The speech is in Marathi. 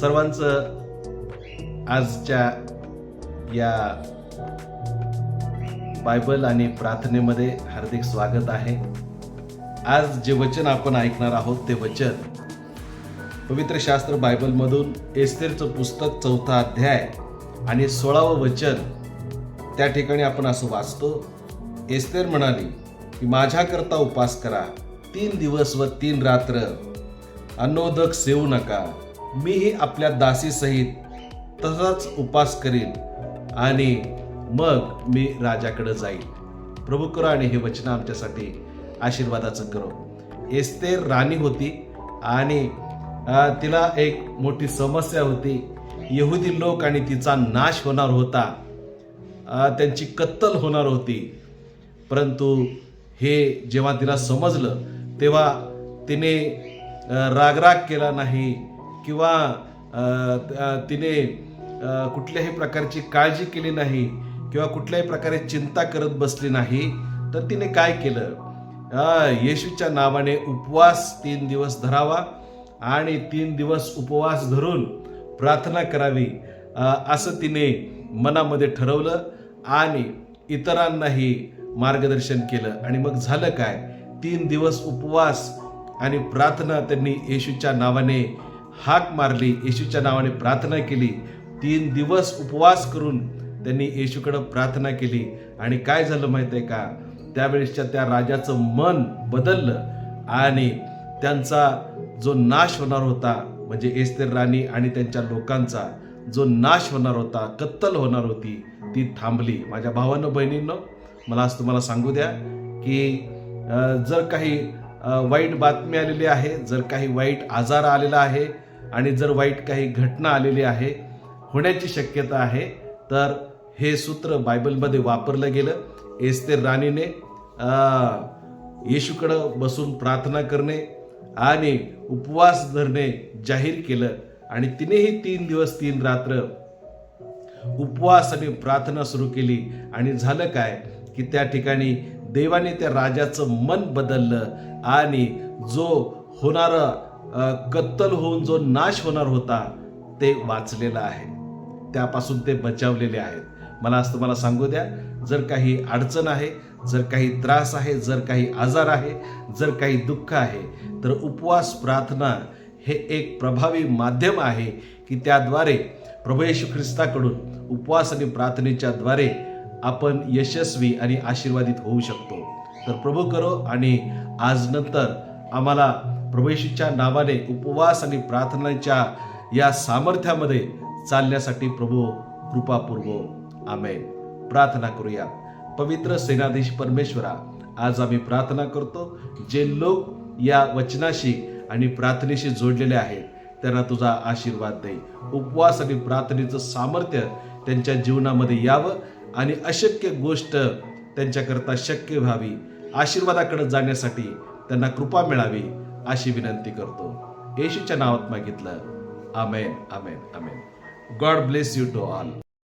सर्वांचं आजच्या या बायबल आणि प्रार्थनेमध्ये हार्दिक स्वागत आहे. आज जे वचन आपण ऐकणार आहोत ते वचन पवित्र शास्त्र बायबलमधून एस्तेरचं पुस्तक चौथा अध्याय आणि सोळावं वचन त्या ठिकाणी आपण असं वाचतो. एस्तेर म्हणाली की माझ्याकरता उपास करा. तीन दिवस व तीन रात्र. अन्नोदक सेवू नका. मीही आपल्या दासीसहित तसाच उपास करीन आणि मग मी राजाकडे जाईल प्रभू आणि हे वचन आमच्यासाठी आशीर्वादाचं करो. एस्तेर राणी होती आणि तिला एक मोठी समस्या होती. यहुदी लोक आणि तिचा नाश होणार होता. त्यांची कत्तल होणार होती. परंतु हे जेव्हा तिला समजलं तेव्हा तिने रागराग केला नाही. किंवा तिने कुठल्याही प्रकारची काळजी केली नाही किंवा कुठल्याही प्रकारे चिंता करत बसली नाही तर तिने काय केलं? येशूच्या नावाने उपवास तीन दिवस धरावा आणि तीन दिवस उपवास धरून प्रार्थना करावी असं तिने मनामध्ये ठरवलं आणि इतरांनाही मार्गदर्शन केलं. आणि मग झालं काय? तीन दिवस उपवास आणि प्रार्थना त्यांनी येशूच्या नावाने हाक मारली येशूच्या नावाने प्रार्थना केली. तीन दिवस उपवास करून त्यांनी येशूकडं प्रार्थना केली. आणि काय झालं माहीत आहे का? त्यावेळेसच्या त्या राजाचं मन बदललं आणि त्यांचा जो नाश होणार होता म्हणजे एस्तेर राणी आणि त्यांच्या लोकांचा जो नाश होणार होता कत्तल होणार होती ती थांबली. माझ्या भावानं बहिणींनो मला आज तुम्हाला सांगू द्या की जर काही वाईट बातमी आलेली आहे. जर काही वाईट आजार आलेला आहे आणि जर वाईट काही घटना आलेली आहे होण्याची शक्यता आहे तर हे सूत्र बायबलमध्ये वापरलं गेलं. एस्तेर राणीने येशूकडं बसून प्रार्थना करणे आणि उपवास धरणे जाहीर केलं. आणि तिनेही तीन दिवस तीन रात्र उपवास आणि प्रार्थना सुरू केली. आणि झालं काय? की त्या ठिकाणी देवाने त्या राजाचं मन बदललं आणि जो होणार कत्तल होऊन जो नाश होणार होता ते वाचलेला आहे. त्यापासून ते बचावलेले आहेत. मला असं तुम्हाला सांगू द्या जर काही अडचण आहे जर काही त्रास आहे जर काही आजार आहे जर काही दुःख आहे तर उपवास प्रार्थना हे एक प्रभावी माध्यम आहे की त्याद्वारे प्रभू येशू ख्रिस्ताकडून उपवास आणि प्रार्थनेच्या द्वारे आपण यशस्वी आणि आशीर्वादित होऊ शकतो. तर प्रभू करो आणि आज नंतर आम्हाला प्रभेशीच्या नावाने उपवास आणि प्रार्थनेच्या या सामर्थ्यामध्ये चालण्यासाठी प्रभू कृपा पुरवो आमेन. प्रार्थना करूया. पवित्र सेनाधीश परमेश्वरा आज आम्ही प्रार्थना करतो जे लोक या वचनाशी आणि प्रार्थनेशी जोडलेले आहेत त्यांना तुझा आशीर्वाद दे. उपवास आणि प्रार्थनेचं सामर्थ्य त्यांच्या जीवनामध्ये यावं आणि अशक्य गोष्ट त्यांच्याकरता शक्य व्हावी आशीर्वादाकडे जाण्यासाठी त्यांना कृपा मिळावी अशी विनंती करतो. येशूच्या नावात मागितलं amen amen amen. God bless you to all.